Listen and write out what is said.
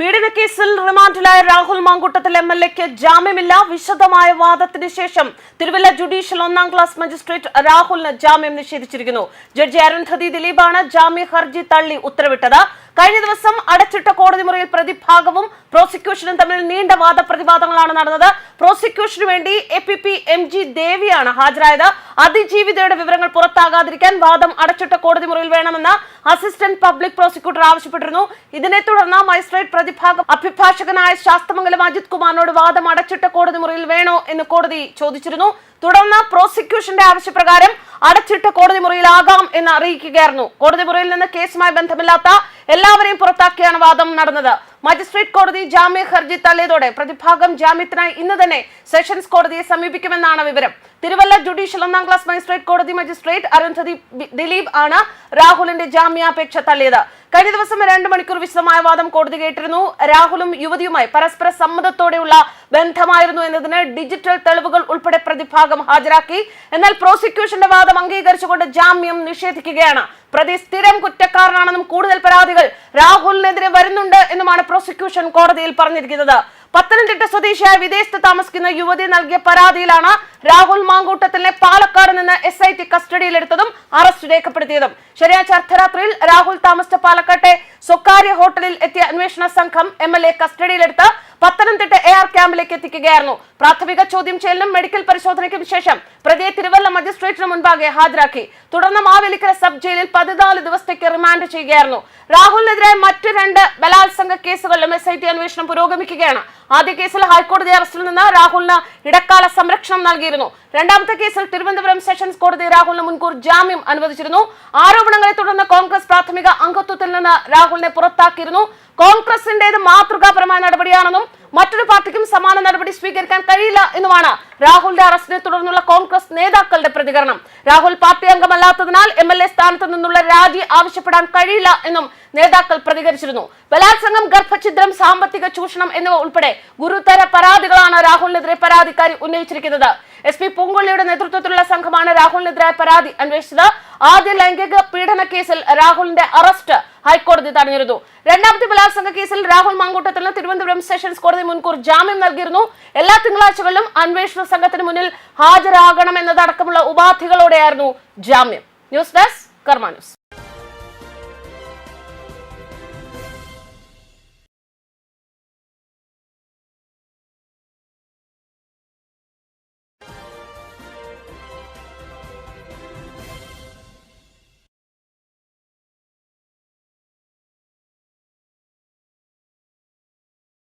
പീഡനക്കേസിൽ റിമാൻഡിലായ Rahul Mamkootathil M L എക്ക് ജാമ്യമില്ല. വിശദമായ വാദത്തിന് ശേഷം തിരുവല്ല ജുഡീഷ്യൽ ഒന്നാം ക്ലാസ് മജിസ്ട്രേറ്റ് രാഹുലിന് ജാമ്യം നിഷേധിച്ചിരിക്കുന്നു. ജഡ്ജി അരുൺധതി ദിലീപാണ് ജാമ്യ ഹർജി തള്ളി ഉത്തരവിട്ടത്. കഴിഞ്ഞ ദിവസം അടച്ചിട്ട കോടതി മുറിയിൽ പ്രതിഭാഗവും പ്രോസിക്യൂഷനും തമ്മിൽ നീണ്ട വാദപ്രതിവാദങ്ങളാണ് നടന്നത്. പ്രോസിക്യൂഷന് വേണ്ടി A P P M G ദേവിയാണ് ഹാജരായത്. അതിജീവിതയുടെ വിവരങ്ങൾ പുറത്താകാതിരിക്കാൻ വാദം അടച്ചിട്ട കോടതി മുറിയിൽ വേണമെന്ന് അസിസ്റ്റന്റ് പബ്ലിക് പ്രോസിക്യൂട്ടർ ആവശ്യപ്പെട്ടിരുന്നു. ഇതിനെ തുടർന്ന് മജിസ്ട്രേറ്റ് പ്രതിഭാഗം അഭിഭാഷകനായ ശാസ്തമംഗലം അജിത് കുമാറിനോട് വാദം അടച്ചിട്ട കോടതി മുറിയിൽ വേണോ എന്ന് കോടതി ചോദിച്ചിരുന്നു. തുടർന്ന് പ്രോസിക്യൂഷന്റെ ആവശ്യപ്രകാരം അടച്ചിട്ട കോടതി മുറിയിലാകാം എന്ന് അറിയിക്കുകയായിരുന്നു. കോടതി മുറിയിൽ നിന്ന് കേസുമായി ബന്ധമില്ലാത്ത എല്ലാവരെയും പുറത്താക്കിയാണ് വാദം നടന്നത്. മജിസ്ട്രേറ്റ് കോടതി ജാമ്യ ഹർജി തള്ളിയതോടെ പ്രതിഭാഗം ജാമ്യത്തിനായി ഇന്ന് തന്നെ സെഷൻസ് കോടതിയെ സമീപിക്കുമെന്നാണ് വിവരം. തിരുവല്ല ജുഡീഷ്യൽ ഒന്നാം ക്ലാസ് മജിസ്ട്രേറ്റ് കോടതി മജിസ്ട്രേറ്റ് അരുന്ധതി ദിലീപ് ആണ് രാഹുലിന്റെ ജാമ്യാപേക്ഷ തള്ളിയത്. കഴിഞ്ഞ ദിവസം രണ്ട് മണിക്കൂർ വിശദമായ വാദം കോടതി കേട്ടിരുന്നു. രാഹുലും യുവതിയുമായി പരസ്പര സമ്മതത്തോടെയുള്ള ബന്ധമായിരുന്നു എന്നതിന് ഡിജിറ്റൽ തെളിവുകൾ ഉൾപ്പെടെ പ്രതിഭാഗം ഹാജരാക്കി. എന്നാൽ പ്രോസിക്യൂഷന്റെ വാദം അംഗീകരിച്ചുകൊണ്ട് ജാമ്യം നിഷേധിക്കുകയാണ്. പ്രതി സ്ഥിരം കുറ്റക്കാരനാണെന്നും കൂടുതൽ പരാതികൾ രാഹുലിനെതിരെ വരുന്നുണ്ട് എന്നുമാണ് പ്രോസിക്യൂഷൻ കോടതിയിൽ പറഞ്ഞിരിക്കുന്നത്. പത്തനംതിട്ട സ്വദേശിയായ വിദേശത്ത് താമസിക്കുന്ന യുവതി നൽകിയ പരാതിയിലാണ് രാഹുൽ മാങ്കൂട്ടത്തിനെ പാലക്കാട് നിന്ന് എസ് ഐ ടി കസ്റ്റഡിയിലെടുത്തതും അറസ്റ്റ് രേഖപ്പെടുത്തിയതും. ശനിയാഴ്ച അർദ്ധരാത്രിയിൽ രാഹുൽ താമസിച്ച പാലക്കാട്ടെ സ്വകാര്യ ഹോട്ടലിൽ എത്തിയ അന്വേഷണ സംഘം എം എൽ എ കസ്റ്റഡിയിലെടുത്ത് പത്തനംതിട്ട എ ആർ ക്യാമ്പിലേക്ക് എത്തിക്കുകയായിരുന്നു. പ്രാഥമിക ചോദ്യം ചെയ്യലിനും മെഡിക്കൽ പരിശോധനയ്ക്കും ശേഷം പ്രതിയെ തിരുവല്ല മജിസ്ട്രേറ്റിന് മുൻപാകെ ഹാജരാക്കി. തുടർന്ന് മാവേലിക്കര സബ് ജയിലിൽ പതിനാല് ദിവസത്തേക്ക് റിമാൻഡ് ചെയ്യുകയായിരുന്നു. രാഹുലിനെതിരെ മറ്റു രണ്ട് ബലാത്സംഗ കേസുകളിലും എസ് ഐ ടി അന്വേഷണം പുരോഗമിക്കുകയാണ്. ആദ്യ കേസിൽ ഹൈക്കോടതി അറസ്റ്റിൽ നിന്ന് രാഹുലിന് ഇടക്കാല സംരക്ഷണം നൽകിയിരുന്നു. രണ്ടാമത്തെ കേസിൽ തിരുവനന്തപുരം സെഷൻസ് കോടതി രാഹുലിന് മുൻകൂർ ജാമ്യം അനുവദിച്ചിരുന്നു. ആരോപണങ്ങളെ തുടർന്ന് കോൺഗ്രസ് പ്രാഥമിക അംഗത്വത്തിൽ നിന്ന് രാഹുലിനെ പുറത്താക്കിയിരുന്നു. കോൺഗ്രസിന്റേത് മാതൃകാപരമായ നടപടിയാണെന്നും മറ്റൊരു പാർട്ടിക്കും സമാന നടപടി സ്വീകരിക്കാൻ കഴിയില്ല എന്നുമാണ് രാഹുലിന്റെ അറസ്റ്റിനെ തുടർന്നുള്ള കോൺഗ്രസ് നേതാക്കളുടെ പ്രതികരണം. രാഹുൽ പാർട്ടി അംഗമല്ലാത്തതിനാൽ എം എൽ എ സ്ഥാനത്ത് നിന്നുള്ള രാജി ആവശ്യപ്പെടാൻ കഴിയില്ല എന്നും നേതാക്കൾ പ്രതികരിച്ചിരുന്നു. ബലാത്സംഗം ഗർഭഛിദ്രം സാമ്പത്തിക ചൂഷണം എന്നിവ ഉൾപ്പെടെ ഗുരുതര പരാതികളാണ് രാഹുലിനെതിരെ പരാതിക്കാരി ഉന്നയിച്ചിരിക്കുന്നത്. എസ് പി പൂങ്കൊള്ളിയുടെ നേതൃത്വത്തിലുള്ള സംഘമാണ് രാഹുലിനെതിരായ പരാതി അന്വേഷിച്ചത്. ആദ്യ ലൈംഗിക പീഡന കേസിൽ രാഹുലിന്റെ അറസ്റ്റ് ഹൈക്കോടതി തടഞ്ഞിരുന്നു. രണ്ടാമത്തെ ബലാത്സംഗ കേസിൽ രാഹുൽ മാങ്കൂട്ടത്തിന് തിരുവനന്തപുരം സെഷൻസ് കോടതി മുൻകൂർ ജാമ്യം നൽകിയിരുന്നു. എല്ലാ തിങ്കളാഴ്ചകളിലും അന്വേഷണ സംഘത്തിന് മുന്നിൽ ഹാജരാകണം എന്നതടക്കമുള്ള ഉപാധികളോടെയായിരുന്നു ജാമ്യം. ന്യൂസ് ഡെസ്ക് കർമ്മ